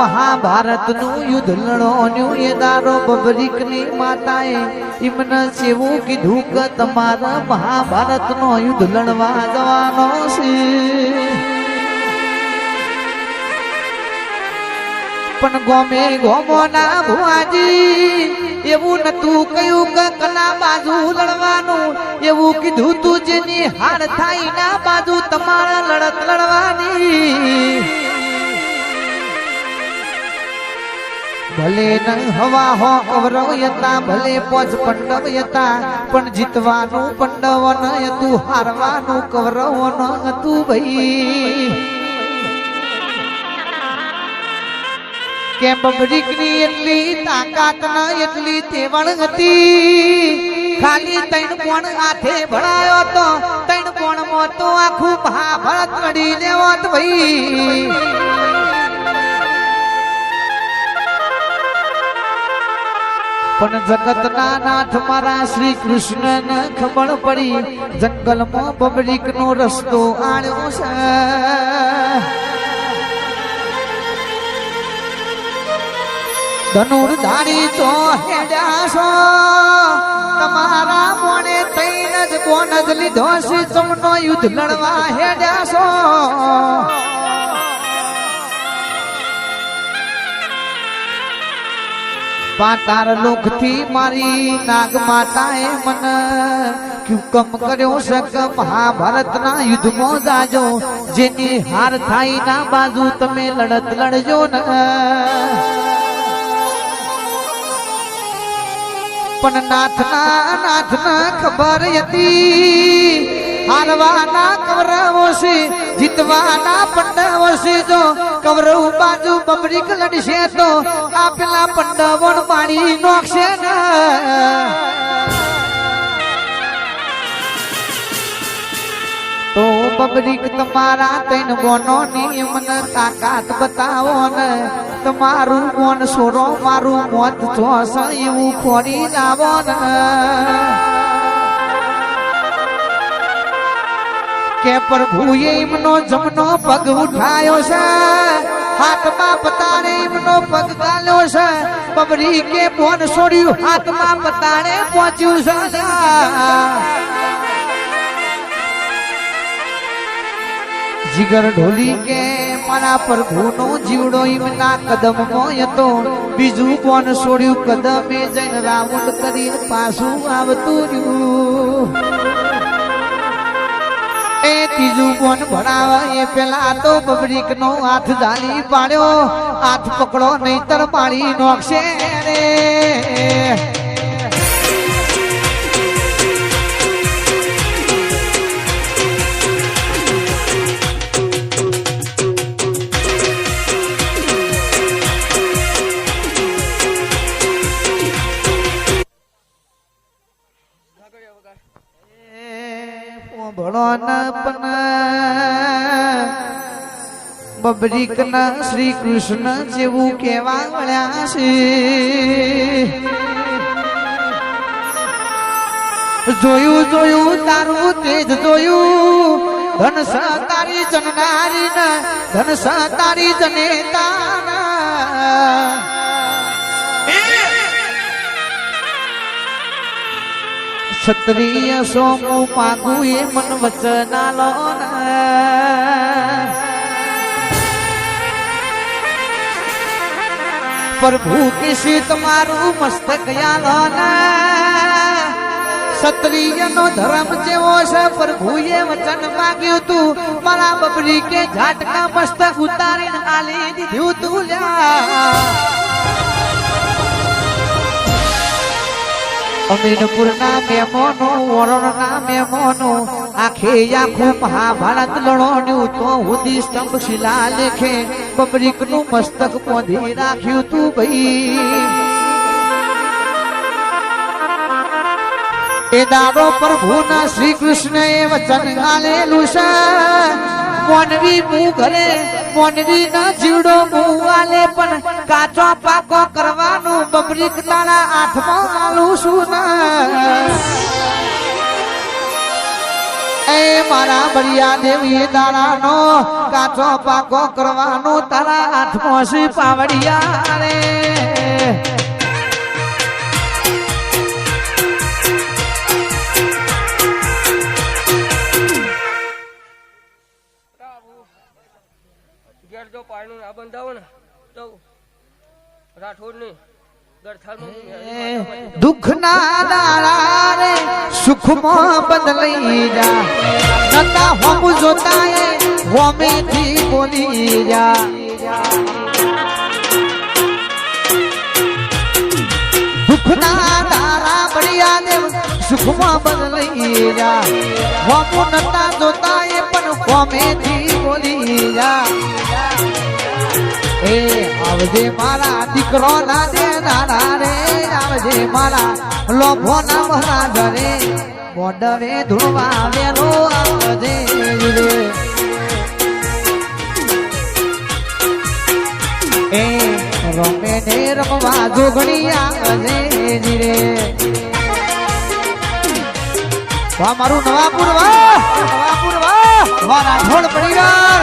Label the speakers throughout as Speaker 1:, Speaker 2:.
Speaker 1: મહાભારતનું યુદ્ધ લડોન્યું એ દારો બબરીકની માતાએ એમને સેવું કીધું કે તમારા મહાભારતનો યુદ્ધ લડવા જવાનો છે. પણ ગોમે ગોમોના ભુવાજી, એવું નતું કયું કે કલા બાજુ લડવાનું? એવું કીધું તું જેની હાર થાય ના બાજુ તમારા લડત લડવાની. ભલે ન હવા હો કવરવ ભલે પોચ પંડવતા પણ જીતવાનું પંડવ ન હતું, હારવાનું કવરવ ન હતું ભાઈ. કે બબરીકની એટલી તાકાત ન, એટલી તેવણ હતી? ખાલી તૈણ કોણ હાથે ભણાયો તો, તૈણ કોણ મોતો આખું ભરત લડી લેવો ભાઈ. પણ જગતના નાથ મારા શ્રી કૃષ્ણ ને ખબર પડી. જંગલમાં પબ્લિક નો રસ્તો આણ્યો છે. ધનુર્ધારી તો હેડ્યાશો તમારા મોણે તૈન જ કોણ જ લીધો છે. તમનો યુદ્ધ લડવા હેડ્યાશો પાતાર લોકથી મારી નાગ માતાએ મન કમ કર્યો શક મહાભારતના યુદ્ધમાં જાજો? જેની હાર થાય ના બાજુ તમે લડત લડજો ન. પણ નાથના નાથના ખબર હતી. હારવાના કવરાવો છે, જીતવાના પંડવો છે જો. કવરવ બાજુ બબરીક લડશે તો આ પેલા પંડવણ પાણી નોખશે ને. તો બબરીક તમારા તૈન બોનો ની મને તાકાત બતાવો ને. તમારું મોન સોરો, મારું મોત છો એવું ખોરી લાવો ને. કે પ્રભુએ એમનો જમનો પગ ઉઠાયો છે. હાથમાં પતાણે એમનો પગ ગાલ્યો છે. બબરી કે બોન છોડ્યું, હાથમાં પતાણે પહોંચ્યું છે. જીગર ઢોલી કે મારા પ્રભુનો જીવડો એમના કદમમાં હતો. બીજું કોણ છોડ્યું? કદમે જઈને રાઉન્ડ કરીને પાછું આવતું રહ્યું. ત્રીજું કોણ ભણાવે એ પેલા તો બબરીક નો હાથ જાલી પાડ્યો. હાથ પકડો નહીતર પાડી નોખશે રે. ભણો બબરીક ના શ્રી કૃષ્ણ જેવું કેવા મળ્યા છે. જોયું જોયું, તારું તેજ જોયું. ધન તારી જનનારી ના ધન તારી જનેતા ક્ષત્રિય સોમુ માગુ એ મન વચનાલો પ્રભુ કિસી તમારું મસ્તક યાલો ક્ષત્રિય નો ધર્મ જેવો છે, પ્રભુએ વચન માંગ્યું તું. મારા બબરી કે ઝાટકા મસ્તક ઉતારીને આલી દીધું તું લ્યા. અમીનપુર ના મહેમાનો વરણ ના મહેમાનો આખે આખું મહાભારત લડોન્યું તો હુદી સ્તંભ શિલા લેખે નું મસ્તક પોંધી રાખ્યું તું ભાઈ. એ દાડો પ્રભુ ના શ્રી કૃષ્ણ એ વચન ગાલેલું છે. મોનવી મુ ઘરે મોનવી ના જીવડો મુવાલે પણ કાચો પાકો કરવાનું બબરીક તારા હાથમાં આલું છું એ મારા બળિયા દેવી દારાનો કાચો પાકો કરવાનો તારા હાથમાં છે પાવડિયા રે.
Speaker 2: પાણીનું ના બંધાવો ને તો રાઠોડની દુઃખ
Speaker 1: ના દાડા રે સુખમાં બદલાઈ જા. નતા હોમ જોતા એ હોમેથી બોલી જા. દુઃખના દાડા બળિયા દેવ સુખમાં બદલાઈ જા. હોમ નતા જોતા એ પણ હોમેથી બોલી જા. એ, આવજે મારા દીકરો ના દે નાના રે આવજે મારા લોભો ના મહારાજ રે મોડવે ધૂળવા વેરો આવજે. એ રમે ને રમવા જોગણી આવજે જીરે. વાહ મારું નવાપુર વાહ નવાપુર વાહ મારા ઢોળ પડીવાર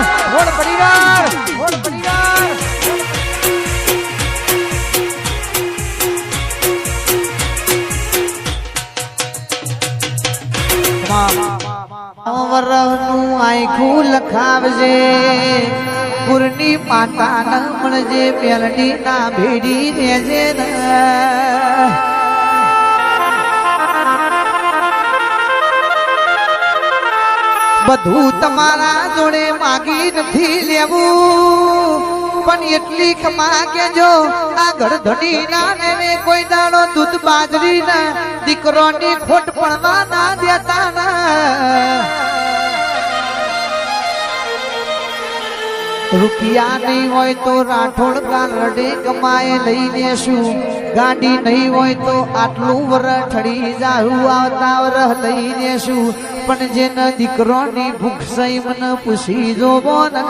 Speaker 1: લખાવજે પૂરની માતા નમણજે પેલડી ના ભેડી દેજે ને. બધું તમારા જોડે માગી નથી લેવું. પણ એટલી કમા કે જો આગળ ધણી ના ને કોઈ દાડો દૂધ બાજરી ના દીકરોની ખોટ પડવા ના દેતા ના. રૂપિયા નહીં હોય તો રાઠોડ ગાલડે કમાય લઈ લેશું ગાડી નહીં હોય તો આટલું વર જાહુ, આવતા વર લઈ લેશું પણ જેને દીકરોની ભૂખ સહી મને પૂછી જોવો ને.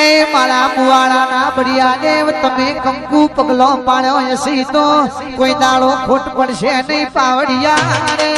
Speaker 1: એ મારા મુવાળાના બળિયા દેવ તમે કંકુ પગલો પાડ્યો એસી તો કોઈ દાડો ખોટ પડશે નહીં પાવડિયા